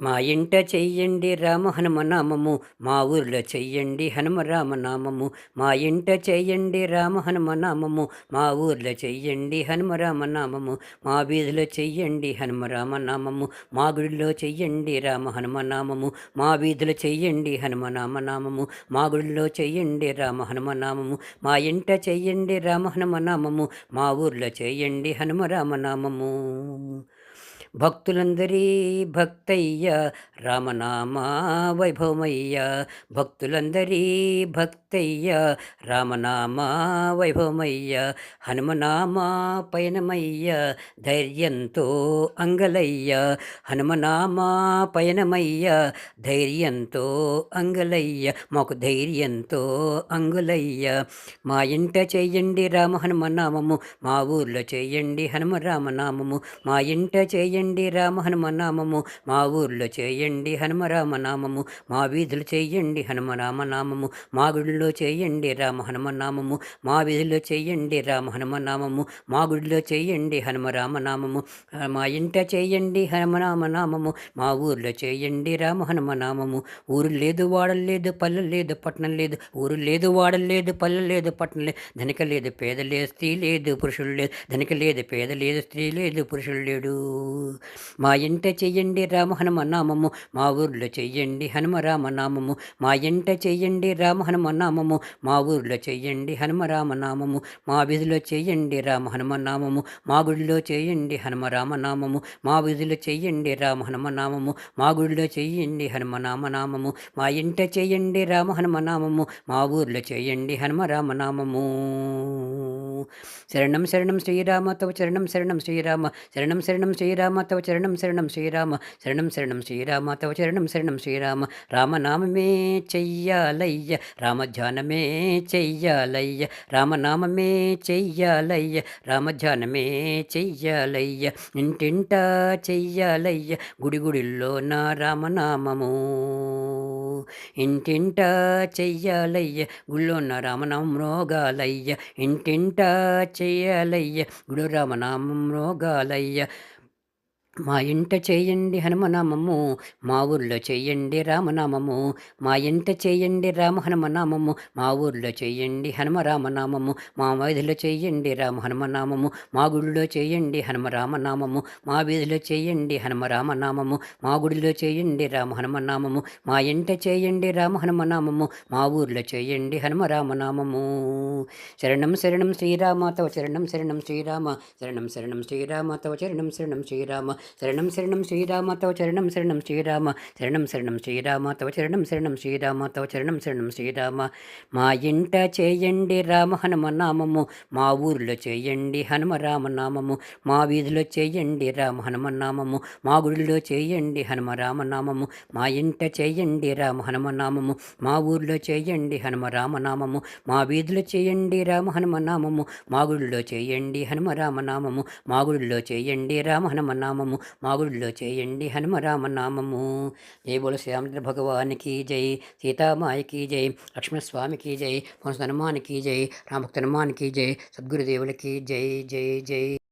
మా ఇంట చెయ్యండి రామ హనుమ నామము మా ఊర్లో చెయ్యండి హనుమరామ నామము. మా ఇంట చెయ్యండి రామ హనుమ నామము మా ఊర్లో చెయ్యండి హనుమరామ నామము. మా వీధిలో చెయ్యండి హనుమరామ నామము మా గుడిలో చెయ్యండి రామ హనుమ నామము. మా వీధిలో చెయ్యండి హనుమనామ నామము మా గుడిలో చెయ్యండి రామ హనుమ నామము. మా ఇంట చెయ్యండి రామ హనుమ నామము మా ఊర్లో చెయ్యండి హనుమరామ నామము. భక్తులందరి భక్తయ్య రామనామా వైభవమయ్య. భక్తులందరి భక్తయ్య రామనామా వైభవమయ్య. హనుమనామా పయనమయ్య ధైర్యంతో అంగలయ్య. హనుమనామా పయనమయ్య ధైర్యంతో అంగలయ్య. మాకు ధైర్యంతో అంగులయ్య. మా ఇంట చేయండి రామ హనుమనామము మా ఊర్లో చేయండి హనుమ రామనామము మా ఇంట చేయండి రామ హనుమనామము మా ఊర్లో చేయండి హనుమరామ నామము. మా వీధులు చేయండి హనుమరామ నామము. మా గుడిలో చేయండి రామ హనుమనామము మా వీధిలో చేయండి రామ హనుమనామము మా గుడిలో చేయండి హనుమరామ నామము. మా ఇంట చేయండి హనుమనామనామము మా ఊర్లో చేయండి రామ హనుమనామము ఊరు లేదు వాడలు లేదు పల్లె లేదు పట్టణం లేదు. ఊరు లేదు వాడలు లేదు పల్లె లేదు పట్టణం లేదు. ధనిక లేదు పేద లేదు స్త్రీ లేదు పురుషులు లేదు. ధనిక లేదు పేద లేదు స్త్రీ లేదు పురుషులు లేడు. మా ఇంట చెయ్యండి రామ హనుమ నామము మా ఊర్లో చెయ్యండి హనుమ రామ నామము మా ఇంట చెయ్యండి రామ హనుమ నామము మా ఊర్లో చెయ్యండి హనుమ రామ నామము మా వీధిలో చెయ్యండి రామ హనుమ నామము మా గుడిలో చేయండి హనుమ రామ నామము మా వీధిలో చెయ్యండి రామ హనుమ నామము మా గుడిలో చెయ్యండి హనుమ నామ నామము మా ఇంట చెయ్యండి రామ హనుమ నామము మా ఊర్లో చేయండి హనుమ రామ నామము శరణం శరణం శ్రీరామ తవ చరణం శరణం శ్రీరామ శరణం శరణం శ్రీరామ తవ చరణం శరణం శ్రీరామ శరణం శరణం శ్రీరామ తవ చరణం శరణం శ్రీరామ రామనామమే చెయ్యాలయ్య రామధ్యానమే చెయ్యాలయ్య రామనామమే చెయ్యాలయ్య రామధ్యానమే చెయ్యాలయ్య ఇంటింట చెయ్యాలయ్య గుడి గుడిల్లో నా రామనామము. ఇంటింట చెయ్యాలయ్య గుళ్ళోన్న రామనామం రోగాలయ్య ఇంటింట చెయ్యాలయ్య గుడు రామనామం రోగాలయ్య. మా ఇంట చేయండి హనుమనామము మా ఊర్లో చేయండి రామనామము మా ఇంట చేయండి రామ హనుమనామము మా ఊర్లో చేయండి హనుమ రామనామము మా వీధిలో చేయండి రామ హనుమనామము మా గుడిలో చేయండి హనుమ రామనామము మా వీధిలో చేయండి హనుమ రామనామము మా గుడిలో చేయండి రామ హనుమనామము మా ఇంట చేయండి రామ హనుమనామము మా ఊర్లో చేయండి హనుమ రామనామము. శరణం శరణం శ్రీరామ తవ శరణం శరణం శ్రీరామ శరణం శరణం శ్రీరామ తవ చరణం శరణం శ్రీరామ శరణం శరణం శ్రీరామ తవ చరణం శరణం శ్రీరామ శరణం శరణం శ్రీరామ తవ చరణం శరణం శ్రీరామ తవ చరణం శరణం శ్రీరామ. మా ఇంట చేయండి రామ హనుమ నామము మా ఊరిలో చేయండి హనుమ రామ నామము మా వీధిలో చేయండి రామ హనుమ నామము మా గుడిలో చేయండి హనుమ రామ నామము మా ఇంట చేయండి రామ హనుమ నామము మా ఊర్లో చేయండి హనుమ రామ నామము మా వీధిలో చేయండి రామ హనుమ నామము మా గుడిలో చేయండి హనుమ రామ నామము మా గుడిలో చేయండి రామ హనుమ నామము మా గుడిలో చేయండి హనుమరామ నామము జై బోలు శ్రీరామచంద్ర భగవానికి జై సీతామాయకి జై లక్ష్మణస్వామికి జై హనుమానికి జై రామభక్త హనుమానికి జై సద్గురుదేవులకి జై జై జై.